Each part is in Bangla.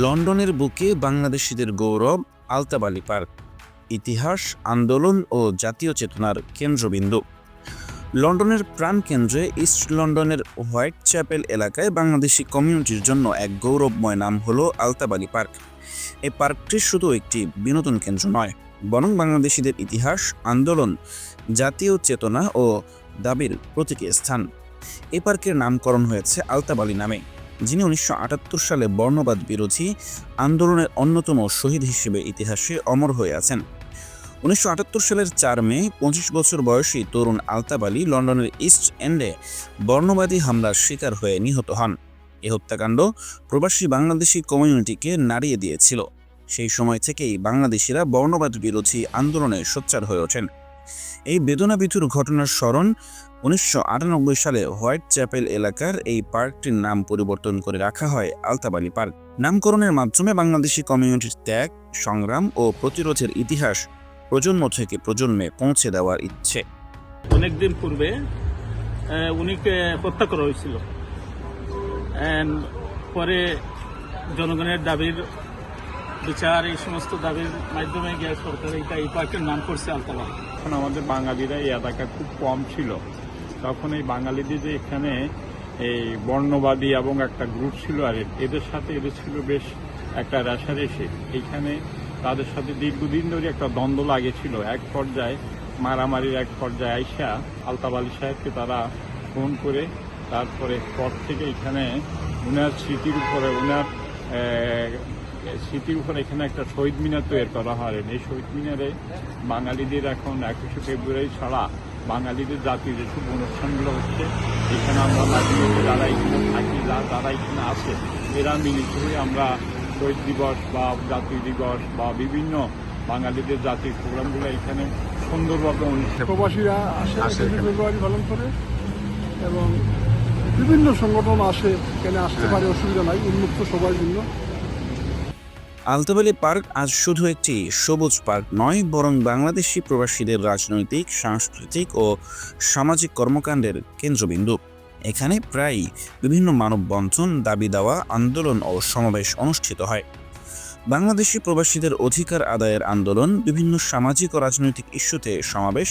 লন্ডনের বুকে বাংলাদেশিদের গৌরব আলতাবালি পার্ক, ইতিহাস, আন্দোলন ও জাতীয় চেতনার কেন্দ্রবিন্দু। লন্ডনের প্রাণকেন্দ্রে ইস্ট লন্ডনের হোয়াইট চ্যাপেল এলাকায় বাংলাদেশি কমিউনিটির জন্য এক গৌরবময় নাম হল আলতাবালি পার্ক। এই পার্কটি শুধু একটি বিনোদন কেন্দ্র নয়, বরং বাংলাদেশিদের ইতিহাস, আন্দোলন, জাতীয় চেতনা ও দাবির প্রতীকী স্থান। এ পার্কের নামকরণ হয়েছে আলতাবালি নামে। যিনি উনিশশো আটাত্তর সালে বর্ণবাদ বিরোধী আন্দোলনের অন্যতম শহীদ হিসেবে ইতিহাসে অমর হয়ে আছেন। উনিশশো আটাত্তর সালের চার মে, পঁচিশ বছর বয়সী তরুণ আলতাব আলী লন্ডনের ইস্ট এন্ডে বর্ণবাদী হামলার শিকার হয়ে নিহত হন। এ হত্যাকাণ্ড প্রবাসী বাংলাদেশি কমিউনিটিকে নাড়িয়ে দিয়েছিল। সেই সময় থেকেই বাংলাদেশিরা বর্ণবাদ বিরোধী আন্দোলনে সোচ্চার হয়ে ওঠেন। এই বেদনাবিধুর ঘটনার স্মরণ উনিশশো আটানব্বই সালে হোয়াইট চ্যাপেল এলাকার এই পার্কটির নাম পরিবর্তন করে রাখা হয় আলতাবালি পার্ক। নামকরণের মাধ্যমে বাংলাদেশি কমিউনিটির ত্যাগ সংগ্রাম ও প্রতিরোধের ইতিহাস প্রজন্ম থেকে প্রজন্মে পৌঁছে দেওয়ার ইচ্ছে। অনেকদিন পূর্বে উনিকে হত্যা করা হয়েছিল। পরে জনগণের দাবির বিচার এই সমস্ত দাবির মাধ্যমে গিয়ে সরকার এই পার্কের নাম করছে আলতাবাদ এখন আমাদের বাঙালিরা এই এলাকা খুব কম ছিল। তখন এই বাঙালিদের যে এখানে এই বর্ণবাদী এবং একটা গ্রুপ ছিল, আর এদের সাথে এদের ছিল বেশ একটা রেশারেশি। এইখানে তাদের সাথে দীর্ঘদিন ধরে একটা দ্বন্দ্ব লাগেছিল। এক পর্যায়ে মারামারির এক পর্যায়ে আইসা আলতাব আলী সাহেবকে তারা ফোন করে, তারপরে পর থেকে এখানে উনার স্মৃতির উপরে, উনার স্মৃতির উপরে এখানে একটা শহীদ মিনার তৈরি করা হয়। এই শহীদ মিনারে বাঙালিদের এখন একুশে ফেব্রুয়ারি ছাড়া বাঙালিদের জাতীয় যেসব অনুষ্ঠানগুলো হচ্ছে এখানে আমরা মাঝে যারা এখানে থাকি যা- যারা এখানে আছে এরা মিলিত হয়ে আমরা শহীদ দিবস বা জাতীয় দিবস বা বিভিন্ন বাঙালিদের জাতীয় প্রোগ্রামগুলো এখানে সুন্দরভাবে অনুষ্ঠান প্রবাসীরা আসে ফেব্রুয়ারি পালন করে এবং বিভিন্ন সংগঠন আসে এখানে আসতে পারে অসুবিধা নাই উন্মুক্ত সবার জন্য। আলতাবালি পার্ক আজ শুধু একটি সবুজ পার্ক নয়, বরং বাংলাদেশি প্রবাসীদের রাজনৈতিক, সাংস্কৃতিক ও সামাজিক কর্মকাণ্ডের কেন্দ্রবিন্দু। এখানে প্রায়ই বিভিন্ন মানববন্ধন, দাবি দেওয়া, আন্দোলন ও সমাবেশ অনুষ্ঠিত হয়। বাংলাদেশি প্রবাসীদের অধিকার আদায়ের আন্দোলন, বিভিন্ন সামাজিক ও রাজনৈতিক ইস্যুতে সমাবেশ,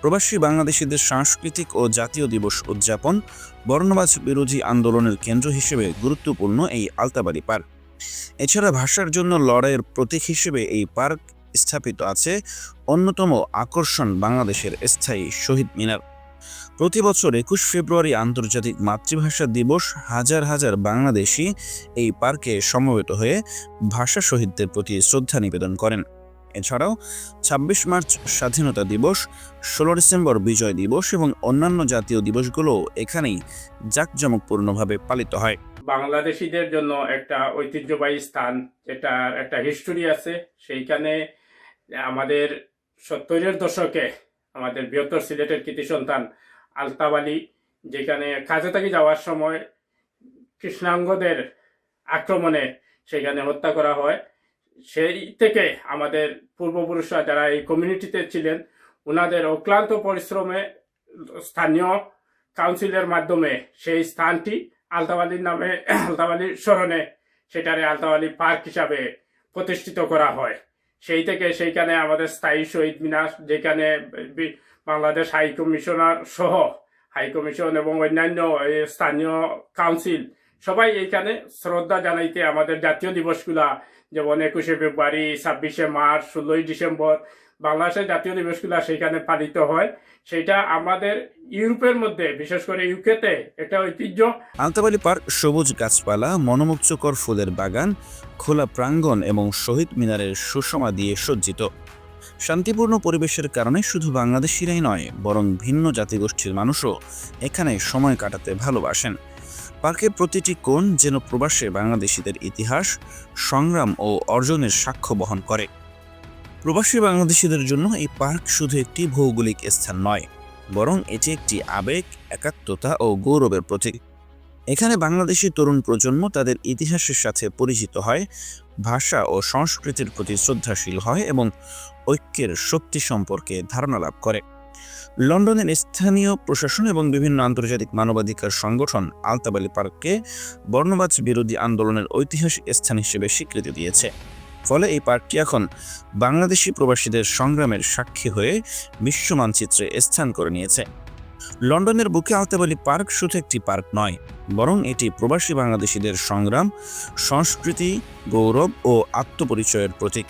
প্রবাসী বাংলাদেশিদের সাংস্কৃতিক ও জাতীয় দিবস উদযাপন, বর্ণবাজ বিরোধী আন্দোলনের কেন্দ্র হিসেবে গুরুত্বপূর্ণ এই আলতাবাড়ি পার্ক। এছাড়া ভাষার জন্য লড়াইয়ের প্রতীক হিসেবে এই পার্ক স্থাপিত আছে অন্যতম আকর্ষণ বাংলাদেশের স্থায়ী শহীদ মিনার। প্রতি বছর একুশ ফেব্রুয়ারি আন্তর্জাতিক মাতৃভাষা দিবস হাজার হাজার বাংলাদেশি এই পার্কে সমবেত হয়ে ভাষা শহীদদের প্রতি শ্রদ্ধা নিবেদন করেন। এছাড়াও ছাব্বিশ মার্চ স্বাধীনতা দিবস, ষোলো ডিসেম্বর বিজয় দিবস এবং অন্যান্য জাতীয় দিবসগুলো এখানেই জাঁকজমকপূর্ণভাবে পালিত হয়। বাংলাদেশিদের জন্য একটা ঐতিহ্যবাহী স্থান, যেটার একটা হিস্টোরি আছে, সেইখানে আমাদের সত্তরের দশকে আমাদের বৃহত্তর সিলেটের কৃতি সন্তান আলতাব আলী, যেখানে কাজে থাকি যাওয়ার সময় কৃষ্ণাঙ্গদের আক্রমণে সেখানে হত্যা করা হয়। সেই থেকে আমাদের পূর্বপুরুষরা যারা এই কমিউনিটিতে ছিলেন ওনাদের অক্লান্ত পরিশ্রমে স্থানীয় কাউন্সিলের মাধ্যমে সেই স্থানটি আলতাবালির নামে আলতাবালির স্মরণে সেটারে আলতাবালি পার্ক হিসাবে প্রতিষ্ঠিত করা হয়। সেই থেকে সেইখানে আমাদের স্থায়ী শহীদ মিনার, যেখানে বাংলাদেশ হাই কমিশনার সহ হাই কমিশন এবং অন্যান্য স্থানীয় কাউন্সিল সবাই এইখানে শ্রদ্ধা জানাইতে আমাদের জাতীয় দিবসগুলা, যেমন একুশে ফেব্রুয়ারি, ছাব্বিশে মার্চ, ষোলোই ডিসেম্বর বাংলাদেশের জাতীয় দিবসগুলা সেখানে পালিত হয়। সেটা আমাদের ইউরোপের মধ্যে, বিশেষ করে ইউকেতে একটা ঐতিহ্য। আলতাবালি পার্ক সবুজ গাছপালা, মনোমুগ্ধকর ফুলের বাগান, খোলা প্রাঙ্গণ এবং শহীদ মিনারের সুষমা দিয়ে সজ্জিত। শান্তিপূর্ণ পরিবেশের কারণে শুধু বাংলাদেশিরাই নয়, বরং ভিন্ন জাতিগোষ্ঠীর মানুষও এখানে সময় কাটাতে ভালোবাসেন। পার্কের প্রতিটি কোণ যেন প্রবাসে বাংলাদেশিদের ইতিহাস, সংগ্রাম ও অর্জনের সাক্ষ্য বহন করে। প্রবাসী বাংলাদেশিদের জন্য এই পার্ক শুধু একটি ভৌগোলিক স্থান নয়, বরং এটি একটি আবেগ, একাত্মতা ও গৌরবের প্রতীক। এখানে বাংলাদেশি তরুণ প্রজন্ম তাদের ইতিহাসের সাথে পরিচিত হয়, ভাষা ও সংস্কৃতির প্রতি শ্রদ্ধাশীল হয় এবং ঐক্যের শক্তি সম্পর্কে ধারণা লাভ করে। লন্ডনের স্থানীয় প্রশাসন এবং বিভিন্ন আন্তর্জাতিক মানবাধিকার সংগঠন আলতাবালি পার্ককে বর্ণবাদ বিরোধী আন্দোলনের ঐতিহাসিক স্থান হিসেবে স্বীকৃতি দিয়েছে। ফলে এই পার্কটি এখন বাংলাদেশি প্রবাসীদের সংগ্রামের সাক্ষী হয়ে বিশ্ব মানচিত্রে স্থান করে নিয়েছে। লন্ডনের বুকে আলতাবালি পার্ক শুধু একটি পার্ক নয় বরং এটি প্রবাসী বাংলাদেশিদের সংগ্রাম সংস্কৃতি গৌরব ও আত্মপরিচয়ের প্রতীক।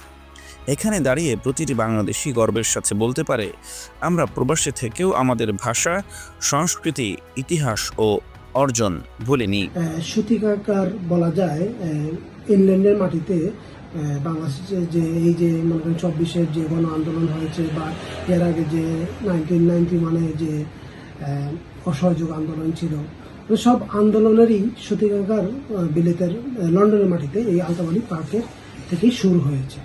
এখানে দাঁড়িয়ে প্রতিটি বাংলাদেশি গর্বের সাথে বলতে পারে আমরা প্রবাসে থেকেও আমাদের ভাষা সংস্কৃতি ইতিহাস ও অর্জন ভুলিনি আহ, সূতিকাকার বলা যায় ইংল্যান্ডের মাটিতে বাংলাদেশে যে এই যে মনে করেন চব্বিশের যে গণ আন্দোলন হয়েছে বা এর আগে যে নাইনটিন নাইনটি মানে যে অসহযোগ আন্দোলন ছিল সব আন্দোলনেরই সত্যিকার বিলেতের লন্ডনের মাটিতে এই আলতাবাড়ি পার্কের থেকেই শুরু হয়েছে।